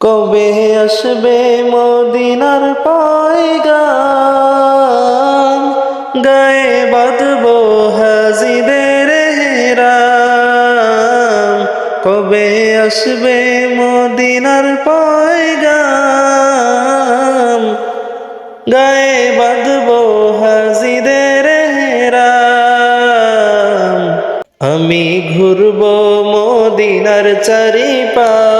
কবে আসবে মদিনার পায়গাম? গায়ে বাঁধব হাজিদের হেরাম। কবে আসবে মদিনার পায়গাম? গায়ে বাঁধব হাজিদের হেরাম। আমি ঘুরব মদিনার চারিপাশ।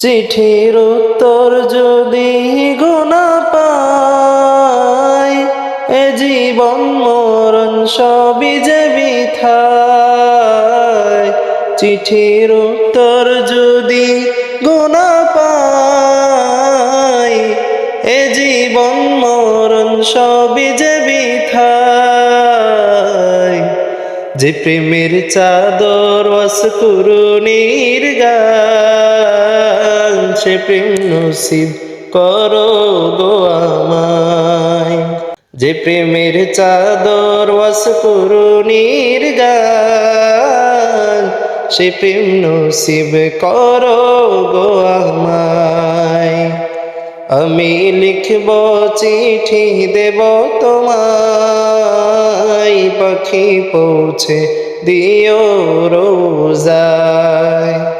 চিঠির উত্তর যদি গোনা পাই, এ জীবন মরণ সবই যে বিথায়। চিঠির উত্তর যদি গোনা পাই, এ জীবন মরণ সবই যে বিথায়। যে প্রেমের চাদর অস্কুরুনির গান সে প্রেম নসিব করো গো আমায়। যে প্রেমের চাদর অস্কুরুনির গান, সে প্রেম নসিব করো গো আমায়। আমি লিখব চিঠি দেব তোমায়, পাখি পৌঁছে দিও রোজায়।